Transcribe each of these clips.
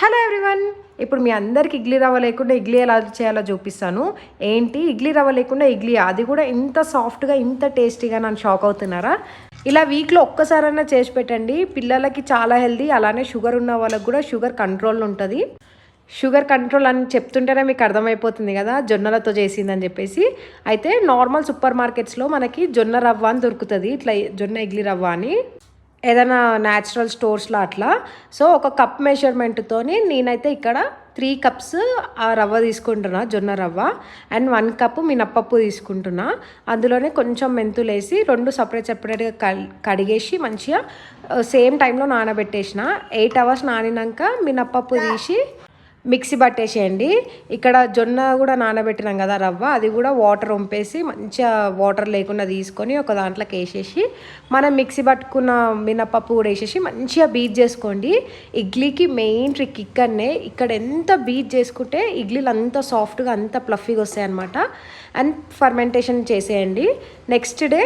Hello everyone ఇప్పుడు మీ అందరికి ఇడ్లీ రవ్వ లేకుండా ఇడ్లీ ఎలా చేయాలో చూపిస్తాను. ఏంటి? ఇడ్లీ రవ్వ లేకుండా ఇడ్లీ అది కూడా ఇంత సాఫ్ట్గా ఇంత టేస్టీగా నన్ను షాక్ అవుతున్నారా? ఇలా వీక్లో ఒక్కసారైనా చేసి పెట్టండి. పిల్లలకి చాలా హెల్దీ అలానే షుగర్ ఉన్న వాళ్ళకి కూడా షుగర్ కంట్రోల్ ఉంటుంది. షుగర్ కంట్రోల్ అని చెప్తుంటేనే మీకు అర్థమైపోతుంది కదా జొన్నలతో చేసిందని చెప్పేసి. అయితే నార్మల్ సూపర్ మార్కెట్స్లో మనకి జొన్న రవ్వ అని దొరుకుతుంది. ఇట్లా జొన్న ఇడ్లీ రవ్వ అని. ఏదైనా న్యాచురల్ స్టోర్స్లో అట్లా. సో ఒక కప్ మెజర్మెంట్తోని నేనైతే ఇక్కడ త్రీ కప్స్ ఆ రవ్వ తీసుకుంటున్నా జొన్న రవ్వ. అండ్ వన్ కప్ మినప్పప్పు తీసుకుంటున్నా. అందులోనే కొంచెం మెంతులు వేసి రెండు సపరేట్ సపరేట్గా కడిగేసి మంచిగా సేమ్ టైంలో నానబెట్టేసిన. ఎయిట్ అవర్స్ నానినాక మినప్పప్పు తీసి మిక్సీ పట్టేసేయండి. ఇక్కడ జొన్న కూడా నానబెట్టినాం కదా రవ్వ అది కూడా వాటర్ వంపేసి మంచిగా వాటర్ లేకుండా తీసుకొని ఒక దాంట్లోకి వేసేసి మనం మిక్సీ పట్టుకున్న మినపప్పు కూడా వేసేసి మంచిగా బీట్ చేసుకోండి. ఇడ్లీకి మెయిన్ ట్రిక్ ఇక్కడనే. ఇక్కడ ఎంత బీట్ చేసుకుంటే ఇడ్లీలు అంత సాఫ్ట్గా అంత ప్లఫీగా వస్తాయి అనమాట అండ్ ఫర్మెంటేషన్ చేసేయండి. నెక్స్ట్ డే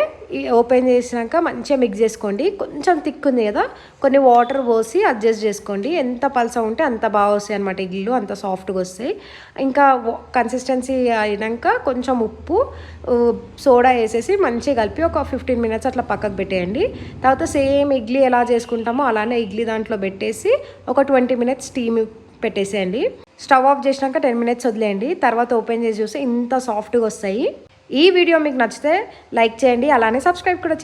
ఓపెన్ చేసినాక మంచిగా మిక్స్ చేసుకోండి. కొంచెం థిక్ ఉంది కదా కొన్ని వాటర్ పోసి అడ్జస్ట్ చేసుకోండి. ఎంత పలస ఉంటే అంత బాగా వస్తాయి అనమాట నీళ్ళు అంత సాఫ్ట్గా వస్తాయి. ఇంకా కన్సిస్టెన్సీ అయినాక కొంచెం ఉప్పు సోడా వేసేసి మంచిగా కలిపి ఒక ఫిఫ్టీన్ మినిట్స్ అట్లా పక్కకు పెట్టేయండి. తర్వాత సేమ్ ఇడ్లీ ఎలా చేసుకుంటామో అలానే ఇడ్లీ దాంట్లో పెట్టేసి ఒక ట్వంటీ మినిట్స్ స్టీమ్ పెట్టేసేయండి. స్టవ్ ఆఫ్ చేసినాక టెన్ మినిట్స్ వదిలేయండి. తర్వాత ఓపెన్ చేసి చూస్తే ఇంత సాఫ్ట్గా వస్తాయి. ఈ వీడియో మీకు నచ్చితే లైక్ చేయండి. అలానే సబ్స్క్రైబ్ కూడా